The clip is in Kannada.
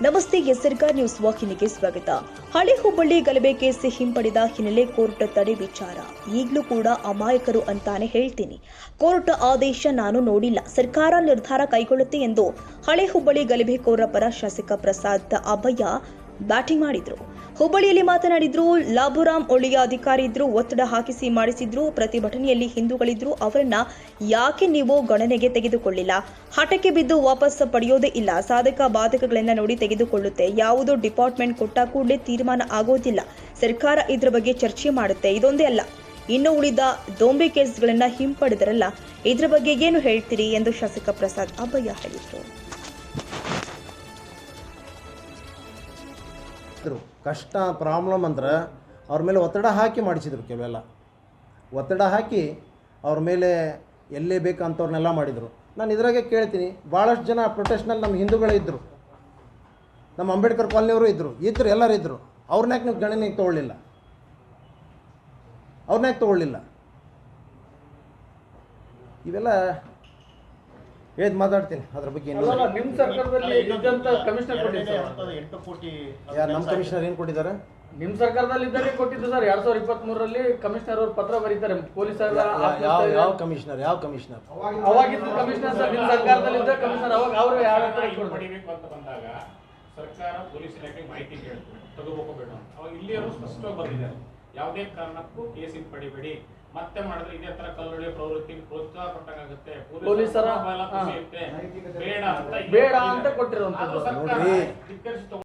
ನಮಸ್ತೆ ಎಸ್ಸರ್ಗ ನ್ಯೂಸ್ ವಾಹಿನಿಗೆ ಸ್ವಾಗತ. ಹಳೆ ಹುಬ್ಬಳ್ಳಿ ಗಲಭೆ ಕೇಸ್ ಹಿಂಪಡೆದ ಹಿನ್ನೆಲೆ ಕೋರ್ಟ್ ತಡೆ ವಿಚಾರ. ಈಗಲೂ ಕೂಡ ಅಮಾಯಕರು ಅಂತಾನೆ ಹೇಳ್ತೀನಿ. ಕೋರ್ಟ್ ಆದೇಶ ನಾನು ನೋಡಿಲ್ಲ. ಸರ್ಕಾರ ನಿರ್ಧಾರ ಕೈಗೊಳ್ಳುತ್ತೆ ಎಂದು ಹಳೆ ಹುಬ್ಬಳ್ಳಿ ಗಲಭೆಕೋರ ಪರ ಶಾಸಕ ಪ್ರಸಾದ್ ಅಭಯ ಬ್ಯಾಟಿಂಗ್ ಮಾಡಿದ್ರು. ಹುಬ್ಬಳ್ಳಿಯಲ್ಲಿ ಮಾತನಾಡಿದ್ರು, ಲಾಭುರಾಮ್ ಒಳ್ಳೆಯ ಅಧಿಕಾರಿ ಇದ್ರು, ಒತ್ತಡ ಹಾಕಿಸಿ ಮಾಡಿಸಿದ್ರು, ಪ್ರತಿಭಟನೆಯಲ್ಲಿ ಹಿಂದೂಗಳಿದ್ರು, ಅವರನ್ನ ಯಾಕೆ ನೀವು ಗಣನೆಗೆ ತೆಗೆದುಕೊಳ್ಳಿಲ್ಲ? ಹಠಕ್ಕೆ ಬಿದ್ದು ವಾಪಸ್ ಪಡೆಯೋದೇ ಇಲ್ಲ. ಸಾಧಕ ಬಾಧಕಗಳನ್ನ ನೋಡಿ ತೆಗೆದುಕೊಳ್ಳುತ್ತೆ. ಯಾವುದೋ ಡಿಪಾರ್ಟ್ಮೆಂಟ್ ಕೊಟ್ಟ ಕೂಡಲೇ ತೀರ್ಮಾನ ಆಗೋದಿಲ್ಲ. ಸರ್ಕಾರ ಇದ್ರ ಬಗ್ಗೆ ಚರ್ಚೆ ಮಾಡುತ್ತೆ. ಇದೊಂದೇ ಅಲ್ಲ, ಇನ್ನು ಉಳಿದ ದೊಂಬೆ ಕೇಸ್ಗಳನ್ನ ಹಿಂಪಡೆದರಲ್ಲ. ಇದ್ರ ಬಗ್ಗೆ ಏನು ಹೇಳ್ತೀರಿ ಎಂದು ಶಾಸಕ ಪ್ರಸಾದ್ ಅಭಯ ಹೇಳಿದರು. ಇದ್ರು ಕಷ್ಟ, ಪ್ರಾಬ್ಲಮ್ ಅಂದ್ರೆ ಅವ್ರ ಮೇಲೆ ಒತ್ತಡ ಹಾಕಿ ಮಾಡಿಸಿದ್ರು ಕೆಲವೆಲ್ಲ. ಒತ್ತಡ ಹಾಕಿ ಅವ್ರ ಮೇಲೆ ಎಲ್ಲೇ ಬೇಕಂತವ್ರನ್ನೆಲ್ಲ ಮಾಡಿದರು. ನಾನು ಇದ್ರಾಗೆ ಕೇಳ್ತೀನಿ ಭಾಳಷ್ಟು ಜನ ಪ್ರೊಟೆಸ್ಟ್ನಲ್ಲಿ ನಮ್ಮ ಹಿಂದೂಗಳೇ ಇದ್ದರು ನಮ್ಮ ಅಂಬೇಡ್ಕರ್ ಕಾಲನಿಯವರು ಇದ್ದರು ಇದ್ದರು ಎಲ್ಲರೂ ಇದ್ದರು ಅವ್ರನ್ನ ಯಾಕೆ ನೀವು ಗಣನೆಗೆ ತೊಗೊಳ್ಳಿಲ್ಲ? ಅವ್ರನ್ನ ಯಾಕೆ ತೊಗೊಳ್ಳಿಲ್ಲ? ಇವೆಲ್ಲ ಹೇಳ್ದು ಮಾತಾಡ್ತೀನಿ? ಅದ್ರ ಬಗ್ಗೆ ಇನ್ನೂ ನಿಮ್ ಸರ್ಕಾರದಲ್ಲಿ ಇದ್ದಂತ ಕಮಿಷನರ್ ಕೊಟ್ಟಿದ್ದಾರೆ ಎಂಟು ಕೋಟಿ ಯಾರು ನಮ್ಮ ಕಮಿಷನರ್ ಏನು ಕೊಟ್ಟಿದ್ದಾರೆ? ನಿಮ್ ಸರ್ಕಾರದಲ್ಲಿ ಇದ್ದಾರೆ ಕೊಟ್ಟಿದ್ದು ಸರ್ ಎರಡ್ ಸಾವಿರದ ಇಪ್ಪತ್ತ್ ಮೂರರಲ್ಲಿ ಕಮಿಷನರ್ ಅವರು ಪತ್ರ ಬರೀತಾರೆ ಪೊಲೀಸರ ಯಾವ ಯಾವ ಕಮಿಷನರ್ ಯಾವ ಕಮಿಷನರ್? ಅವಾಗಿದ್ದು ಕಮಿಷನರ್ ಸರ್ ನಿಮ್ ಸರ್ಕಾರದಲ್ಲಿ ಇದ್ದ ಕಮಿಷನರ್ ಅವಾಗ ಅವರು ಯಾವ ಪಡಿಬೇಕು ಅಂತ ಬಂದಾಗ ಸರ್ಕಾರ ಪೊಲೀಸ್ ಇಲಾಖೆಗೆ ಮಾಹಿತಿ ಕೇಳ್ತಾರೆ ತಗೋಬೇಕು ಬೇಡ ಅವಾಗ ಇಲ್ಲಿಯವರು ಸ್ಪಷ್ಟವಾಗಿ ಬಂದಿದ್ದಾರೆ. ಯಾವುದೇ ಕಾರಣಕ್ಕೂ ಕೇಸ್ ಪಡಿಬೇಡಿ. ಮತ್ತೆ ಮಾಡಿದ್ರೆ ಇದೇ ತರ ಕಲ್ಲೊಡೆಯ ಪ್ರವೃತ್ತಿ ಪೊಲೀಸರ- ಬೇಡ ಅಂತ ಬೇಡ ಅಂತ ಕೊಟ್ಟಿರುವಂತದ್ದು.